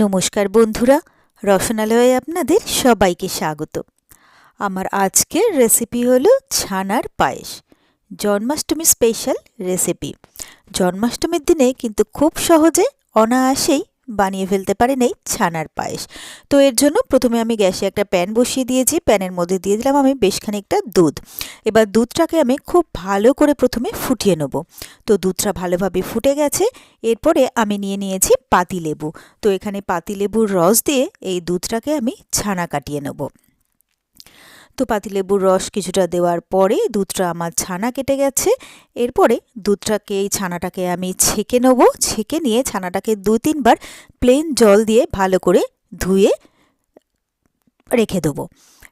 নমস্কার বন্ধুরা, রসনালয়ে আপনাদের সবাইকে স্বাগত। আমার আজকের রেসিপি হলো ছানার পায়েস, জন্মাষ্টমী স্পেশাল রেসিপি জন্মাষ্টমীর দিনে কিন্তু খুব সহজে অনায়াসেই বানিয়ে ফেলতে পারেন এই ছানার পায়েস। তো এর জন্য প্রথমে আমি গ্যাসে একটা প্যান বসিয়ে দিয়েছি, প্যানের মধ্যে দিয়ে দিলাম আমি বেশ খানিকটা দুধ। এবার দুধটাকে আমি খুব ভালো করে প্রথমে ফুটিয়ে নেব। তো দুধটা ভালোভাবে ফুটে গেছে, এরপরে আমি নিয়ে নিয়েছি পাতিলেবু। তো এখানে পাতিলেবুর রস দিয়ে এই দুধটাকে আমি ছানা কাটিয়ে নেব। তো পাতিলেবুর রস কিছুটা দেওয়ার পরে দুধটা আমার ছানা কেটে গেছে। এরপরে দুধটাকে এই ছানাটাকে আমি ছেঁকে নেব। ছেঁকে নিয়ে ছানাটাকে দু তিনবার প্লেন জল দিয়ে ভালো করে ধুয়ে রেখে দেবো।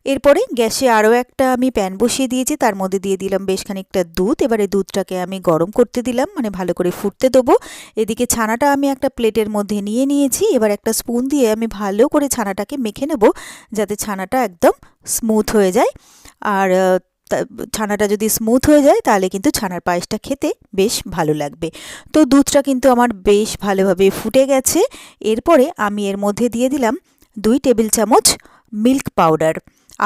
এরপরে গ্যাসে আরও একটা আমি প্যান বসিয়ে দিয়েছি, তার মধ্যে দিয়ে দিলাম বেশ খানিকটা দুধ। এবারে দুধটাকে আমি গরম করতে দিলাম মানে ভালো করে ফুটতে দেবো। এদিকে ছানাটা আমি একটা প্লেটের মধ্যে নিয়ে নিয়েছি, এবার একটা স্পুন দিয়ে আমি ভালো করে ছানাটাকে মেখে নেব, যাতে ছানাটা একদম স্মুথ হয়ে যায়। আর ছানাটা যদি স্মুথ হয়ে যায়, তাহলে কিন্তু ছানার পায়েসটা খেতে বেশ ভালো লাগবে। তো দুধটা কিন্তু আমার বেশ ভালোভাবে ফুটে গেছে। এরপরে আমি এর মধ্যে দিয়ে দিলাম দুই টেবিল চামচ মিল্ক পাউডার।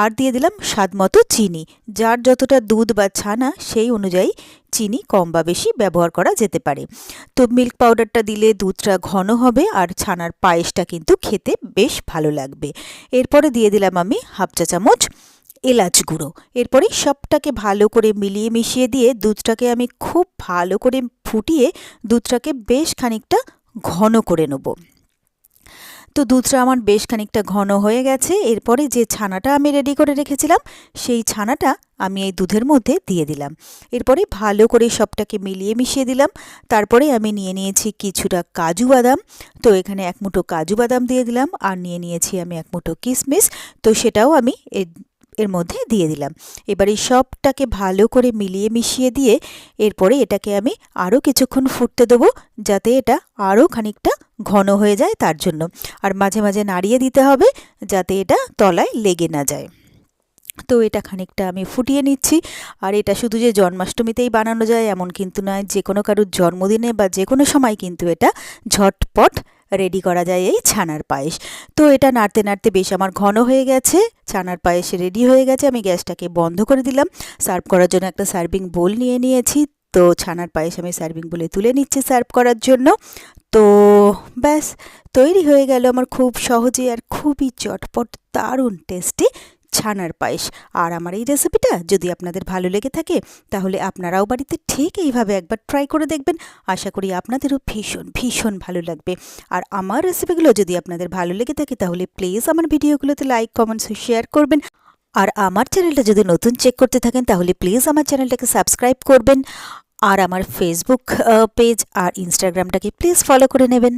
আর দিয়ে দিলাম স্বাদ মতো চিনি। যার যতটা দুধ বা ছানা, সেই অনুযায়ী চিনি কম বা বেশি ব্যবহার করা যেতে পারে। তো মিল্ক পাউডারটা দিলে দুধটা ঘন হবে আর ছানার পায়েসটা কিন্তু খেতে বেশ ভালো লাগবে। এরপরে দিয়ে দিলাম আমি হাফ চা চামচ এলাচ গুঁড়ো। এরপরে সবটাকে ভালো করে মিলিয়ে মিশিয়ে দিয়ে দুধটাকে আমি খুব ভালো করে ফুটিয়ে দুধটাকে বেশ খানিকটা ঘন করে নেব। তো দুধটা আমার বেশ খানিকটা ঘন হয়ে গেছে। এরপরে যে ছানাটা আমি রেডি করে রেখেছিলাম, সেই ছানাটা আমি এই দুধের মধ্যে দিয়ে দিলাম। এরপরে ভালো করে সবটাকে মিলিয়ে মিশিয়ে দিলাম। তারপরে আমি নিয়ে নিয়েছি কিছুটা কাজু বাদাম। তো এখানে এক মুঠো কাজু বাদাম দিয়ে দিলাম। আর নিয়ে নিয়েছি আমি এক মুঠো কিশমিশ তো সেটাও আমি এর মধ্যে দিয়ে দিলাম। এবার এই সবটাকে ভালো করে মিলিয়ে মিশিয়ে দিয়ে এরপরে এটাকে আমি আরও কিছুক্ষণ ফুটতে দেবো যাতে এটা আরও খানিকটা ঘন হয়ে যায় তার জন্য। আর মাঝে মাঝে নাড়িয়ে দিতে হবে যাতে এটা তলায় লেগে না যায়। তো এটা খানিকটা আমি ফুটিয়ে নিচ্ছি। আর এটা শুধু যে জন্মাষ্টমীতেই বানানো যায় এমন কিন্তু নয়, যে কোনো কারোর জন্মদিনে বা যে কোনো সময় কিন্তু এটা ঝটপট রেডি করা যায় এই ছানার পায়েস। তো এটা নাড়তে নাড়তে বেশ আমার ঘন হয়ে গেছে, ছানার পায়েস রেডি হয়ে গেছে, আমি গ্যাসটাকে বন্ধ করে দিলাম। সার্ভ করার জন্য একটা সার্ভিং বোল নিয়ে নিয়েছি। তো ছানার পায়েস আমি সার্ভিং বোলে তুলে নিচ্ছি সার্ভ করার জন্য। তো ব্যাস, তৈরি হয়ে গেল আমার খুব সহজে আর খুবই চটপট, দারুণ টেস্টি ছানার পায়েস। আর আমার এই রেসিপিটা যদি আপনাদের ভালো লেগে থাকে, তাহলে আপনারাও বাড়িতে ঠিক এইভাবে একবার ট্রাই করে দেখবেন। আশা করি আপনাদেরও ভীষণ ভীষণ ভালো লাগবে। আর আমার রেসিপিগুলো যদি আপনাদের ভালো লেগে থাকে, তাহলে প্লিজ আমার ভিডিওগুলোতে লাইক কমেন্টস শেয়ার করবেন। আর আমার চ্যানেলটা যদি নতুন চেক করতে থাকেন, তাহলে প্লিজ আমার চ্যানেলটাকে সাবস্ক্রাইব করবেন। আর আমার ফেসবুক পেজ আর ইনস্টাগ্রামটাকে প্লিজ ফলো করে নেবেন।